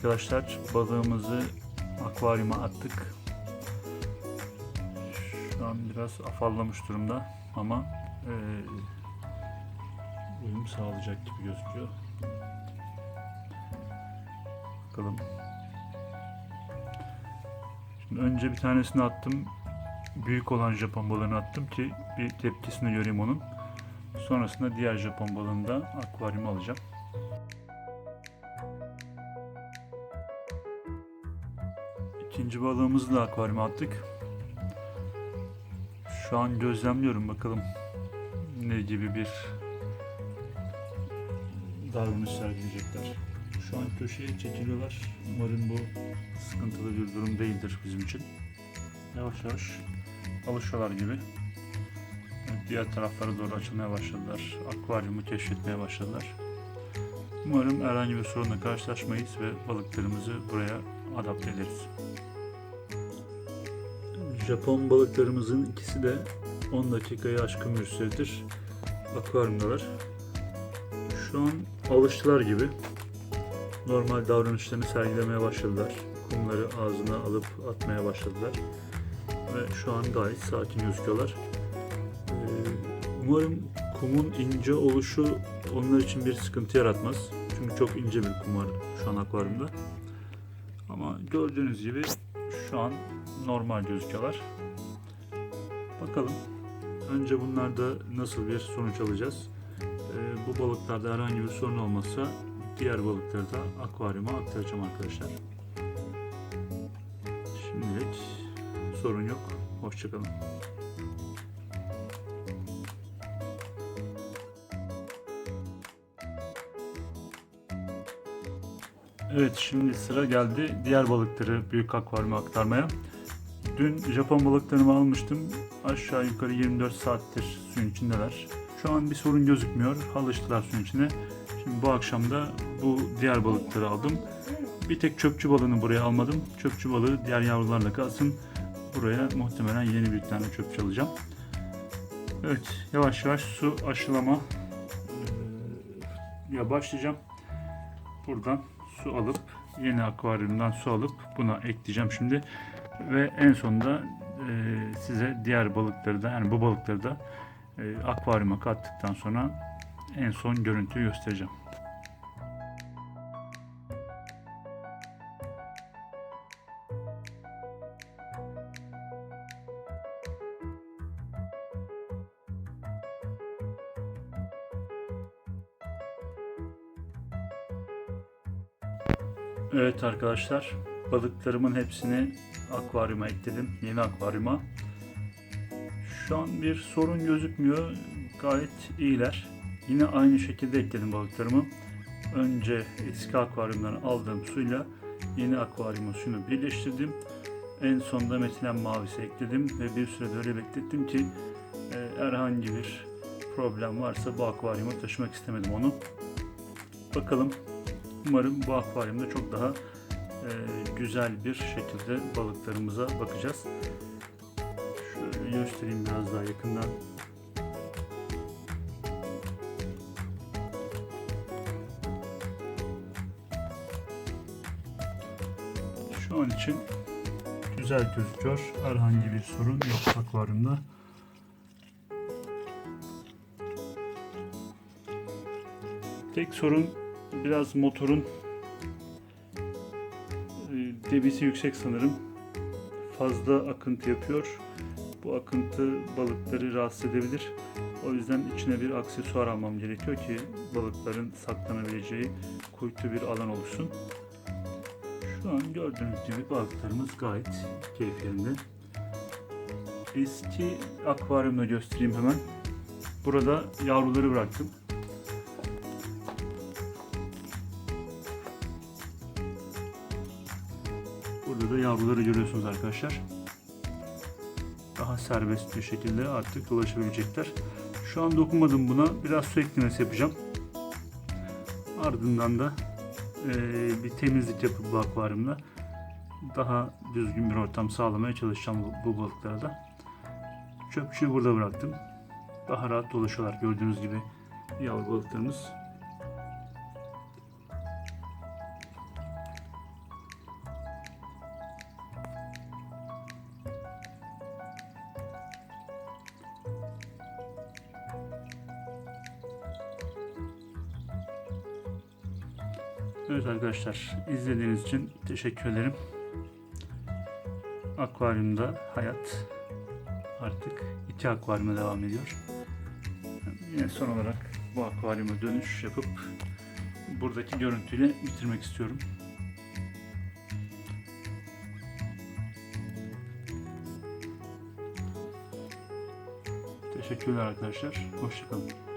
Arkadaşlar balığımızı akvaryuma attık. Şu an biraz afallamış durumda ama eee uyum sağlayacak gibi gözüküyor. Bakalım. Şimdi önce bir tanesini attım. Büyük olan Japon balığını attım ki bir tepkisini göreyim onun. Sonrasında diğer Japon balığını da akvaryuma alacağım. İkinci balığımızı da akvaryuma attık. Şu an gözlemliyorum bakalım ne gibi bir davranış sergileyecekler. Şu an köşeye çekiliyorlar. Umarım bu sıkıntılı bir durum değildir bizim için. Yavaş yavaş alışıyorlar gibi. Diğer taraflara doğru açılmaya başladılar. Akvaryumu keşfetmeye başladılar. Umarım herhangi bir sorunla karşılaşmayız ve balıklarımızı buraya adapte ederiz. Japon balıklarımızın ikisi de 10 dakikayı aşkın bir süredir akvaryumdalar. Şu an alıştılar gibi. Normal davranışlarını sergilemeye başladılar. Kumları ağzına alıp atmaya başladılar. Ve şu an gayet sakin gözüküyorlar. Ee, Umarım kumun ince oluşu onlar için bir sıkıntı yaratmaz. Çünkü çok ince bir kum var şu an akvaryumda. Ama gördüğünüz gibi şu an normal gözüküyorlar. Bakalım. Önce bunlarda nasıl bir sonuç alacağız? Ee, bu balıklarda herhangi bir sorun olmazsa diğer balıkları da akvaryuma aktaracağım arkadaşlar. Şimdilik sorun yok. Hoşçakalın. Evet şimdi sıra geldi diğer balıkları büyük akvaryuma aktarmaya. Dün Japon balıklarımı almıştım. Aşağı yukarı 24 saattir suyun içindeler. Şu an bir sorun gözükmüyor. Alıştılar suyun içine. Şimdi bu akşam da bu diğer balıkları aldım. Bir tek çöpçü balığını buraya almadım. Çöpçü balığı diğer yavrularla kalsın. Buraya muhtemelen yeni bir tane çöpçü alacağım. Evet yavaş yavaş su aşılama eee, ya başlayacağım. Buradan su alıp yeni akvaryumdan su alıp buna ekleyeceğim şimdi ve en sonunda e, size diğer balıkları da yani bu balıkları da e, akvaryuma kattıktan sonra en son görüntüyü göstereceğim. Evet arkadaşlar, balıklarımın hepsini akvaryuma ekledim. Yeni akvaryuma. Şu an bir sorun gözükmüyor. Gayet iyiler. Yine aynı şekilde ekledim balıklarımı. Önce eski akvaryumdan aldığım suyla yeni akvaryumun suyunu birleştirdim. En sonunda metilen mavisi ekledim ve bir süre öyle beklettim ki e, herhangi bir problem varsa bu akvaryuma taşımak istemedim onu. Bakalım Umarım bu akvaryumda çok daha güzel bir şekilde balıklarımıza bakacağız. Şöyle göstereyim biraz daha yakından. Şu an için güzel gözüküyor. Herhangi bir sorun yok akvaryumda. Tek sorun biraz motorun debisi yüksek sanırım. Fazla akıntı yapıyor. Bu akıntı balıkları rahatsız edebilir. O yüzden içine bir aksesuar almam gerekiyor ki balıkların saklanabileceği kuytu bir alan oluşsun. Şu an gördüğünüz gibi balıklarımız gayet keyiflerinde. Eski akvaryumda göstereyim hemen. Burada yavruları bıraktım. Burada da yavruları görüyorsunuz arkadaşlar. Daha serbest bir şekilde artık dolaşabilecekler. Şu an dokunmadım buna. Biraz su eklemesi yapacağım. Ardından da eee, bir temizlik yapıp bu akvaryumda daha düzgün bir ortam sağlamaya çalışacağım bu balıklara da. Çöpçüyü burada bıraktım. Daha rahat dolaşıyorlar gördüğünüz gibi yavru balıklarımız. Evet arkadaşlar izlediğiniz için teşekkür ederim. Akvaryumda hayat artık iki akvaryuma devam ediyor. Yine son olarak bu akvaryuma dönüş yapıp buradaki görüntüyle bitirmek istiyorum. Teşekkürler arkadaşlar. Hoşçakalın.